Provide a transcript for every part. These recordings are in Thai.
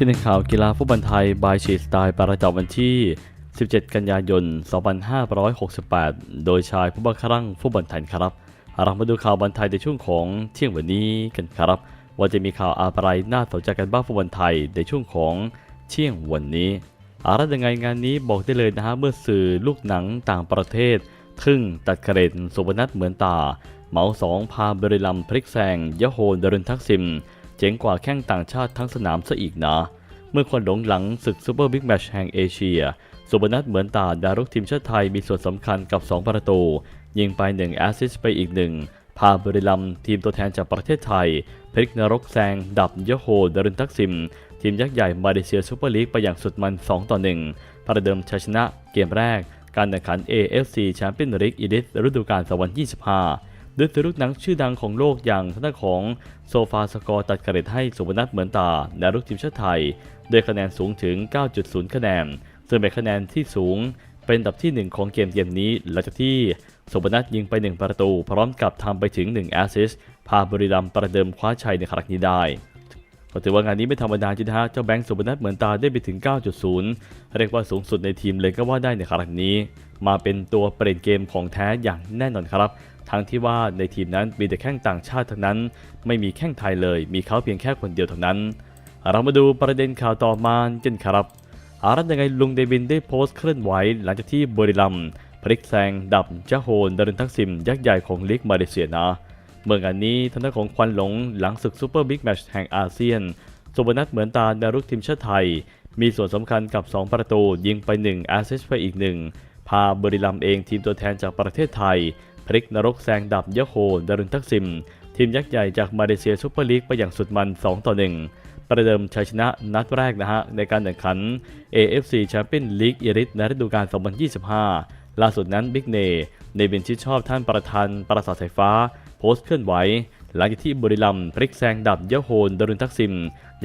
ที่ในข่าวกีฬาฟุตบอลไทยบายชีสไตล์ประจำวันที่ 17 กันยายน 2568 โดยชายผู้บังคับฟุตบอลไทยครับเรามาดูข่าวบอลไทยในช่วงของเที่ยงวันนี้กันครับ ว่าจะมีข่าวอะไรน่าสนใจกันบ้างฟุตบอลไทยในช่วงของเที่ยงวันนี้อะไรยังไงงานนี้บอกได้เลยนะฮะเมื่อสื่อลูกหนังต่างประเทศ ทึ่งตัดเกรดสุวรรณัทเหมือนตา เหมาสองพาบริลัมพลิกแซงยะโฮดรุนทักซิม เจ๋งกว่าแข้งต่างชาติทั้งสนามซะอีกนะ เมื่อคนหลงหลังศึกซูเปอร์บิ๊กแมชแห่งเอเชีย สุบนัทเหมือนตาดารุกทีมชาติไทยมีส่วนสำคัญกับ 2 ประตู ยิงไป 1 แอสซิสต์ไปอีกหนึ่งพาบริลัมทีมตัวแทนจากประเทศไทยพลิกนรกแซง ดับยโฮดารุนทักซิม ทีมยักษ์ใหญ่มาเลเซียซูเปอร์ลีกไปอย่างสุดมัน 2 ต่อ 1 ประเดิมชัยชนะเกมแรกการแข่งขัน AFC แชมเปี้ยนลีกอีลิทฤดูกาล2025 ด้วยตัวลูกหนังชื่อดังของโลกอย่างทางด้านของโซฟาสกอร์ตัดเกรดให้สุวรรณัทเหมือนตาดารุกทีมชาติไทยด้วยคะแนนสูงถึง 9.0 คะแนน ซึ่งเป็นคะแนนที่สูงเป็นอันดับที่ 1 ของเกมเกมนี้ หลังจากที่สุวรรณัทยิงไป 1 ประตู พร้อมกับทำไปถึง 1 แอสซิสพาบริรัมย์ประเดิมคว้าชัยในครั้งนี้ได้ก็ถือว่างานนี้ไม่ธรรมดาจริงนะฮะเจ้าแบงค์สุบนัทเหมือนตาได้ไปถึง 9.0 เรียกว่าสูงสุดในทีมเลยก็ว่าได้ในครั้งนี้ มาเป็นตัวเปลี่ยนเกมของแท้อย่างแน่นอนครับ ทั้งที่ว่าในทีมนั้นมีแต่แข้งต่างชาติทั้งนั้น ไม่มีแข้งไทยเลย มีเขาเพียงแค่คนเดียวเท่านั้น เรามาดูประเด็นข่าวต่อมากันครับ อารัตยังไงลุงเดวินได้โพสต์เคลื่อนไหวหลังจากที่บริลัมพลิกแซงดับจ้าโฮนดารุนทักซิม ยักษ์ใหญ่ของลีกมาเลเซียนะ เมื่องานนี้ทางด้านของควันหลงหลังศึกซูเปอร์บิ๊กแมชแห่งอาเซียนสุบนัทเหมือนตาดารุกทีมชาติไทย มีส่วนสำคัญกับ 2 ประตูยิงไป1แอสซิสไปอีก 1 พาบริลัมเองทีมตัวแทนจากประเทศไทย พลิกนรกแซงดับยะโฮดารุนทักซิม ทีมยักษ์ใหญ่จากมาเลเซียซูเปอร์ลีกไปอย่างสุดมัน 2 ต่อ 1 ประเดิมชัยชนะนัดแรกนะฮะ ในการแข่งขัน AFC Champions League อีริทในฤดูกาล 2025 ล่าสุดนั้นบิ๊กเนในบินชิดชอบท่านประธานปราสาทไฟฟ้า โพสต์เคลื่อนไหวหลังจากที่บุรีรัมย์พลิกแซงดับยะโฮนดารุนทักซิม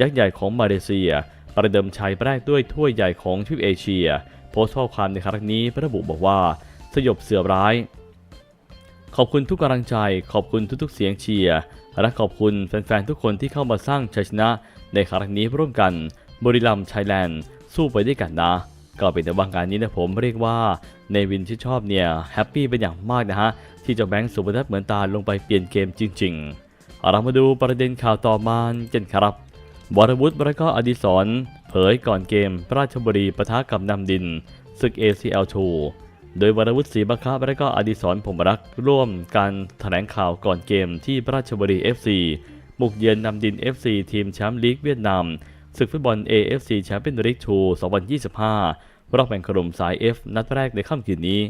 ยักษ์ใหญ่ของมาเลเซีย ประเดิมชัยแรกด้วยถ้วยใหญ่ของทวีปเอเชีย โพสต์ข้อความในครั้งนี้ระบุบอกว่า สยบเสือร้าย ขอบคุณทุกกำลังใจ ขอบคุณทุกๆ เสียงเชียร์และขอบคุณแฟนๆ ทุกคนที่เข้ามาสร้างชัยชนะในครั้งนี้ร่วมกันบุรีรัมย์ไทยแลนด์สู้ไปด้วยกันนะ ก็เป็นในว่างานนี้นะผมเรียกว่าในวินที่ชอบเนี่ยแฮปปี้เป็นอย่างมากนะฮะ ที่เจ้าแบงค์สุพนัทเหมือนตาลงไปเปลี่ยนเกมจริงๆเรามาดูประเด็นข่าวต่อมากันครับวรวุฒิและก็อดิศรเผยก่อนเกมราชบุรีปะทะกับนำดินศึก ACL2 โดยวรวุฒิศรีบัคคับและก็อดิศรผมรักร่วมการแถลงข่าวก่อนเกมที่ราชบุรี FC บุกเยือนนำดิน FC ทีมแชมป์ลีกเวียดนามศึกฟุตบอล AFC แชมเปี้ยนลีก2 2025 รอบแบ่งกลุ่มสาย F นัดแรกในค่ำคืนนี้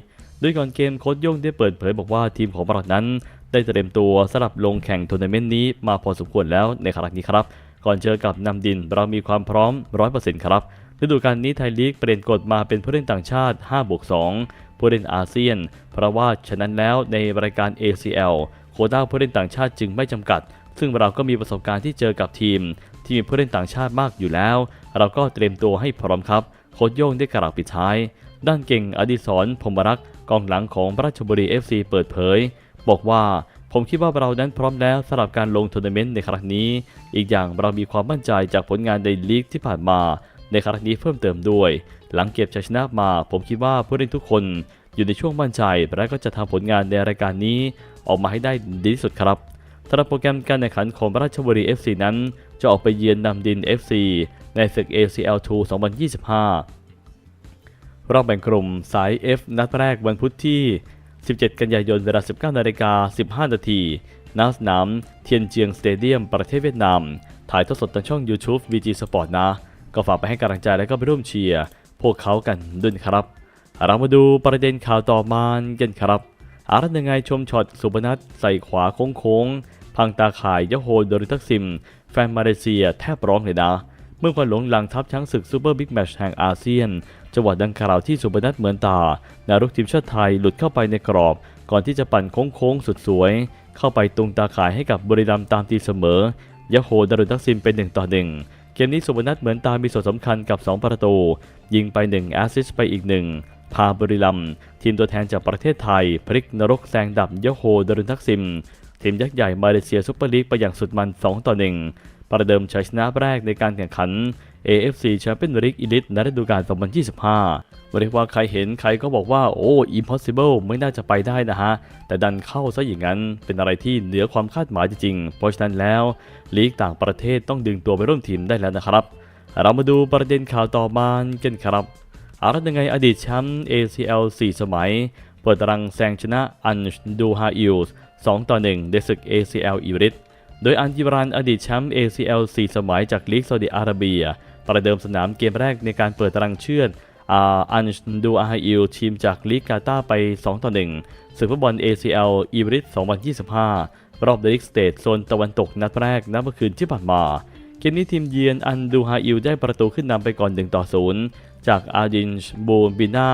โดยก่อนเกมโค้ชโย่งได้เปิดเผยบอกว่าทีมของเรานั้น ได้เตรียมตัวสำหรับลงแข่งทัวร์นาเมนต์นี้มาพอสมควรแล้วในครั้งนี้ครับ ก่อนเจอกับนำดินเรามีความพร้อม 100%ครับฤดูกาลนี้ไทยลีกเปลี่ยนกฎมาเป็นผู้เล่นต่างชาติ5บวก2 ผู้เล่นอาเซียน เพราะว่าฉะนั้นแล้วในรายการ ACL โควต้าผู้เล่นต่างชาติจึงไม่จำกัด ซึ่งเราก็มีประสบการณ์ที่เจอกับทีม ที่มีผู้เล่นต่างชาติมากอยู่แล้ว เราก็เตรียมตัวให้พร้อมครับ โค้ชโย่งได้กล่าวปิดท้าย ด้านเก่งอดิศรพรมรักษ์กองหลังของราชบุรี FC เปิดเผย บอกว่าผมคิดว่าเรานั้นพร้อมแล้วสำหรับการลงทัวร์นาเมนต์ในครั้งนี้ อีกอย่างเรามีความมั่นใจจากผลงานในลีกที่ผ่านมา ในครั้งนี้เพิ่มเติมด้วย หลังเก็บชัยชนะมา ผมคิดว่าผู้เล่นทุกคนอยู่ในช่วงมั่นใจและก็จะทำผลงานในรายการนี้ ออกมาให้ได้ดีที่สุดครับสำหรับโปรแกรมการแข่งขันของราชบุรี FC นั้น จะออกไปเยือนนำดิน FC ในศึก ACL2 2025 รอบแบ่งกลุ่มสาย F นัดแรกวันพุธที่ 17 กันยายนเวลา 19นาฬิกา15 นาทีณสนามเทียนเจียงสเตเดียมประเทศเวียดนาม ถ่ายทอดสดทางช่อง YouTube VG Sport นะ ก็ฝากไปให้กำลังใจและก็ไปร่วมเชียร์พวกเขากันด้วยครับ เรามาดูประเด็นข่าวต่อมากันครับ อารัตยังไงชมช็อตสุพนัทใส่ขวาโค้งๆ พังตาข่ายยะโฮโดริทักซิม แฟนมาเลเซียแทบร้องเลยนะ เมื่อควันหลงหลังทัพช้างศึกซูเปอร์บิ๊กแมชแห่งอาเซียน จังหวะดังกล่าวที่สุพนัทเหมือนตานารุกทีมชาติไทยหลุดเข้าไปในกรอบ ก่อนที่จะปั่นโค้งๆสุดสวย เข้าไปตรงตาข่ายให้กับบริรัมย์ตามตีเสมอยะโฮดารุทักซิมเป็น1ต่อ1 เกมนี้สุพนัทเหมือนตามีส่วนสำคัญกับ 2 ประตู ยิงไป 1 แอสซิสต์ไปอีก 1 พาบริลัม ทีมตัวแทนจากประเทศไทย พลิกนรกแซงดับยโฮดารุนทักซิม ทีมยักษ์ใหญ่มาเลเซียซุปเปอร์ลีกไปอย่างสุดมัน 2 ต่อ 1 ประเดิมชัยชนะแรกในการแข่งขัน AFC Champions League Elite ในฤดูกาล 2025 เรียกว่าใครเห็นใครก็บอกว่าโอ้ impossible ไม่น่าจะไปได้นะฮะ แต่ดันเข้าซะอย่างนั้น เป็นอะไรที่เหนือความคาดหมายจริงๆ เพราะฉะนั้นแล้ว ลีกต่างประเทศต้องดึงตัวไปร่วมทีมได้แล้วนะครับ เรามาดูประเด็นข่าวต่อมากันครับอารัตยังไงอดีตแชมป์ ACL 4 สมัย เปิดตารางแซงชนะอันดูฮาอิลส์2ต่อ1ในศึก ACL อีริตโดยอันจิบรันอดีตแชมป์ ACL 4 สมัยจากลีกซาอุดิอาระเบีย ประเดิมสนามเกมแรกในการเปิดตารางเชื่อนอันดูอาฮาอิลทีมจากลีกกาตาไป 2 ต่อ 1ศึกฟุตบอล ACL อีริส2025 รอบเดลิกสเตทโซนตะวันตกนัดแรกนัดเมื่อคืนที่ผ่านมา เกมนี้ทีมเยือนอันดูฮาอิลได้ประตูขึ้นนำไปก่อน 1 ต่อ 0 จากอาดินช์บูบิน่า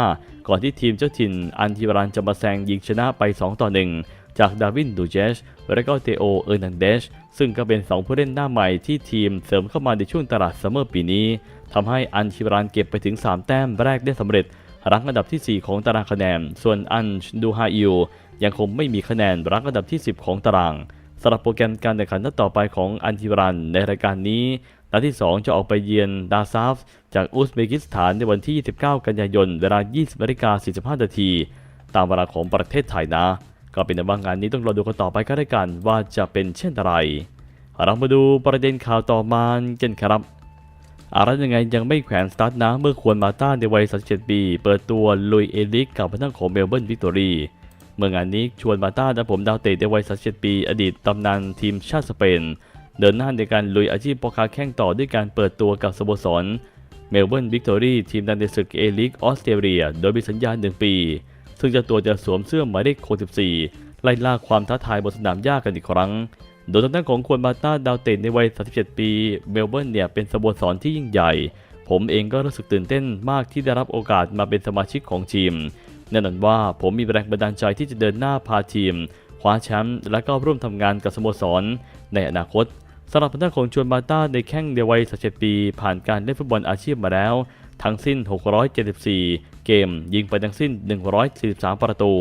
ก่อนที่ทีมเจ้าถิ่นอันทิบรันจะมาแซงยิงชนะไป 2 ต่อ 1 จากดาวินดูเจชและก็เตโอเออร์นันเดชซึ่งก็เป็น 2 ผู้เล่นหน้าใหม่ที่ทีมเสริมเข้ามาในช่วงตลาดซัมเมอร์ปีนี้ทำให้อันทิบรันเก็บไปถึง 3 แต้มแรกได้สำเร็จรั้งอันดับที่ 4 ของตารางคะแนน ส่วนอันดูฮาอิลยังคงไม่มีคะแนนรั้งอันดับที่ 10 ของตารางสำหรับโปรแกรมการแข่งขันนัดต่อไปของอันทิบรันในรายการนี้ นัดที่ 2 จะออกไปเยือนดาซาฟ จากอุซเบกิสถานในวันที่ 29 กันยายน เวลา 20นาฬิกา45นาที ตามเวลาของประเทศไทยนะ ก็เป็นในบางงานนี้ต้องรอดูกันต่อไปก็ได้กันว่าจะเป็นเช่นไร เรามาดูประเด็นข่าวต่อมากันครับอะไรยังไงยังไม่แขวนสตาร์ทนะเมื่อควรมาต้าในวัย 37 ปี เปิดตัวลุยเอลิกกับพนักของเมลเบิร์นวิกตอรีเมื่องานนี้ชวนมาต้าและผมดาวเตะในวัย 37 ปี อดีตตำนานทีมชาติสเปน เดินหน้าในการลุยอาชีพปอคาแข่งต่อด้วยการเปิดตัวกับสโมสรเมลเบิร์นวิกตอรีทีมดันในศึกเอลิกออสเตรเลีย โดยมีสัญญา1ปี ซึ่งจ้าตัวจะสวมเสื้อหมายเลข64ไล่ล่าความท้าทายบนสนามหญ้ากันอีกครั้ง โดยทางด้านของควรมาต้าดาวเตะในวัย 37 ปี เมลเบิร์นเนี่ยเป็นสโมสรที่ยิ่งใหญ่ ผมเองก็รู้สึกตื่นเต้นมากที่ได้รับโอกาสมาเป็นสมาชิกของทีม แน่นอนว่าผมมีแรงบันดาลใจที่จะเดินหน้าพาทีมคว้าแชมป์และก็ร่วมทำงานกับสโมสรในอนาคต สำหรับทางด้านของชวนมาต้าในแข้งในวัย37ปี ผ่านการเล่นฟุตบอลอาชีพมาแล้ว ทั้งสิ้น 674 เกม ยิงไปทั้งสิ้น 143 ประตู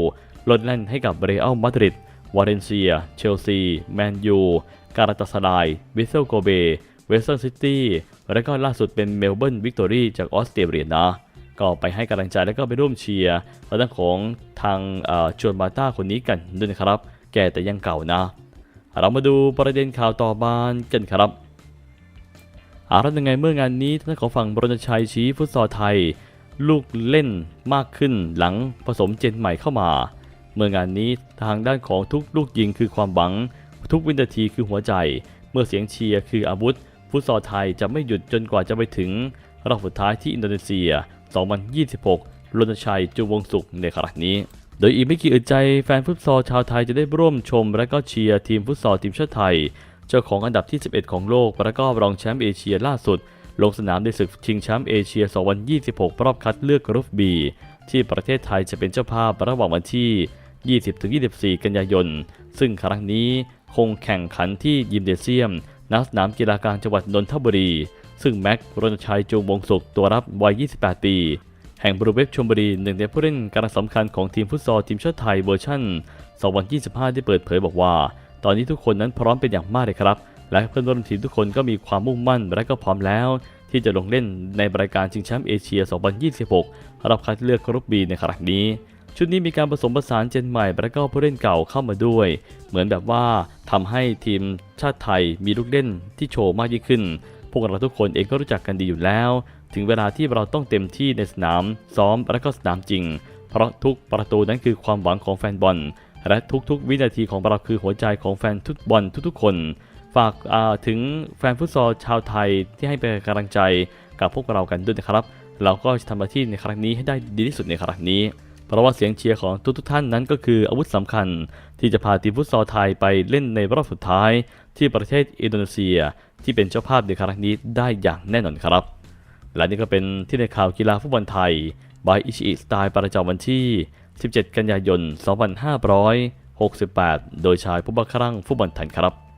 ลดแล่นให้กับเรอัลมาดริด วาเลนเซีย เชลซี แมนยู การาตาสลาย วิเซลโกเบ เวสเทิร์นซิตี้ และก็ล่าสุดเป็นเมลเบิร์นวิกตอรี่จากออสเตรเลียนะ ก็ไปให้กำลังใจและก็ไปร่วมเชียร์ทางของทางเอ่อจวนมาต้าคนนี้กันด้วยนะครับ แก่แต่ยังเก่านะ เรามาดูประเด็นข่าวต่อมากันครับอารับยังไงเมื่องานนี้ทางด้านของฝั่งบรณชัยชี้ฟุตซอลไทย ลูกเล่นมากขึ้นหลังผสมเจนใหม่เข้ามา เมื่องานนี้ทางด้านของทุกลูกยิงคือความหวัง ทุกวินาทีคือหัวใจ เมื่อเสียงเชียร์คืออาวุธ ฟุตซอลไทยจะไม่หยุดจนกว่าจะไปถึงรอบสุดท้ายที่อินโดนีเซีย 2026รณชัยจูวงศุกร์ในครั้งนี้ โดยอีกไม่กี่อึดใจแฟนฟุตซอลชาวไทยจะได้ร่วมชม และก็เชียร์ทีมฟุตซอลทีมชาติไทย เจ้าของอันดับที่ 11 ของโลกและก็รองแชมป์เอเชียล่าสุด ลงสนามในศึกชิงแชมป์เอเชีย 2026 รอบคัดเลือกกรุ๊ปบีที่ประเทศไทยจะเป็นเจ้าภาพระหว่างวันที่ 20-24 กันยายน ซึ่งครั้งนี้คงแข่งขันที่ยิมเดเซียมณสนามกีฬากลางจังหวัดนนทบุรี ซึ่งแม็กรณชัยจูงวงศุกร์ตัวรับวัย 28 ปี แห่งบรูเวฟชมบุรีหนึ่งในผู้เล่นการสำคัญของทีมฟุตซอลทีมชาติไทยเวอร์ชัน2025 ได้เปิดเผยบอกว่า ตอนนี้ทุกคนนั้นพร้อมเป็นอย่างมากเลยครับ และเพื่อนร่วมทีมทุกคนก็มีความมุ่งมั่นและก็พร้อมแล้ว ที่จะลงเล่นในรายการชิงแชมป์เอเชีย 2026 รับคัดเลือกกรุ๊ปบีในครั้งนี้ ชุดนี้มีการผสมผสานเจนใหม่และก็ผู้เล่นเก่าเข้ามาด้วย เหมือนแบบว่าทำให้ทีมชาติไทยมีลูกเล่นที่โชว์มากยิ่งขึ้น พวกเราทุกคนเองก็รู้จักกันดีอยู่แล้ว ถึงเวลาที่เราต้องเต็มที่ในสนาม ซ้อมและก็สนามจริง เพราะทุกประตูนั้นคือความหวังของแฟนบอล และทุกๆ วินาทีของเราคือหัวใจของแฟนฟุตบอลทุกๆ คน ฝากาถึงแฟนฟุตซอลชาวไทยที่ให้เป็นกำลังใจกับพวกเรากันด้วยนะครับ เราก็จะทำหน้าที่ในครั้งนี้ให้ได้ดีที่สุดในครั้งนี้เพราะว่าเสียงเชียร์ของทุกๆท่านนั้นก็คืออาวุธสำคัญ ที่จะพาทีมฟุตซอลไทยไปเล่นในรอบสุดท้าย ที่ประเทศอินโดนีเซีย ที่เป็นเจ้าภาพในครั้งนี้ได้อย่างแน่นอนครับ และนี่ก็เป็นที่ในข่าวกีฬาฟุตบอลไทยบายอิชิอิสไตล์ประจำวันที่ 17 กันยายน 2568 โดยชายผู้บังคับฟุตบอลไทยครับ